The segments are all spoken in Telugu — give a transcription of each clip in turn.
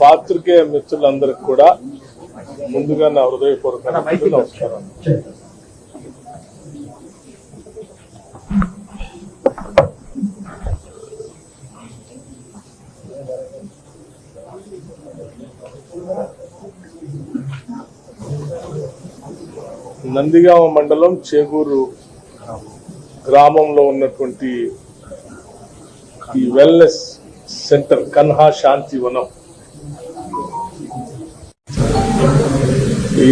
పాత్రికేయ మిత్రులందరికి కూడా ముందుగా నా హృదయపూర్వక నమస్కారం. నందిగామ మండలం చేగూరు గ్రామంలో ఉన్నటువంటి ఈ వెల్నెస్ సెంటర్ కన్హా శాంతి వనం. ఈ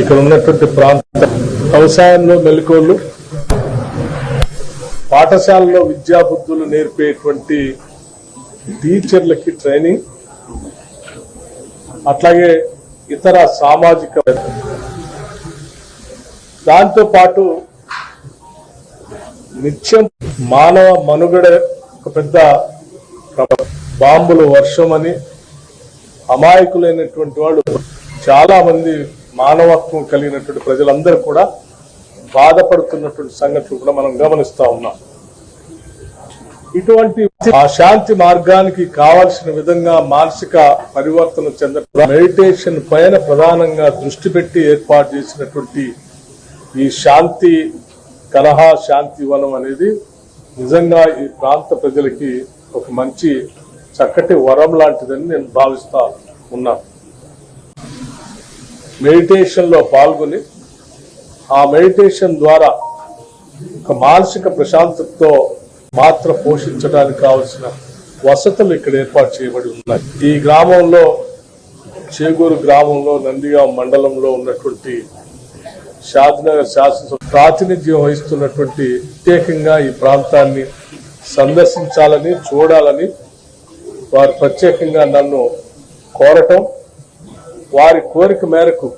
ఇక్కడ ఉన్నటువంటి ప్రాంతం వ్యవసాయంలో మెలకువలు పాఠశాలలో విద్యాబుద్ధులు నేర్పేటువంటి టీచర్లకి ట్రైనింగ్ అట్లాగే ఇతర సామాజిక దాంతో పాటు నిత్యం మానవ మనుగడ ఒక పెద్ద బాంబులు వర్షం అని అమాయకులైనటువంటి వాళ్ళు చాలా మంది మానవత్వం కలిగినటువంటి ప్రజలందరూ కూడా బాధపడుతున్నటువంటి సంగతులు కూడా మనం గమనిస్తా ఉన్నాం. ఇటువంటి ఆ శాంతి మార్గానికి కావలసిన విధంగా మానసిక పరివర్తన చెంద మెడిటేషన్ పైన ప్రధానంగా దృష్టి పెట్టి ఏర్పాటు చేసినటువంటి ఈ శాంతి కలహా శాంతి వనం అనేది నిజంగా ఈ ప్రాంత ప్రజలకి ఒక మంచి చక్కటి వరం లాంటిదని నేను భావిస్తా ఉన్నా. మెడిటేషన్లో పాల్గొని ఆ మెడిటేషన్ ద్వారా ఒక మానసిక ప్రశాంతతతో మాత్ర పోషించడానికి కావలసిన వసతులు ఇక్కడ ఏర్పాటు చేయబడి ఉన్నాయి. ఈ గ్రామంలో చేగూరు గ్రామంలో నందిగా మండలంలో ఉన్నటువంటి షాద్నగర్ శాసనసభ ప్రాతినిధ్యం వహిస్తున్నటువంటి ప్రత్యేకంగా ఈ ప్రాంతాన్ని సందర్శించాలని చూడాలని వారు ప్రత్యేకంగా నన్ను కోరటం వారి కోరిక మేరకు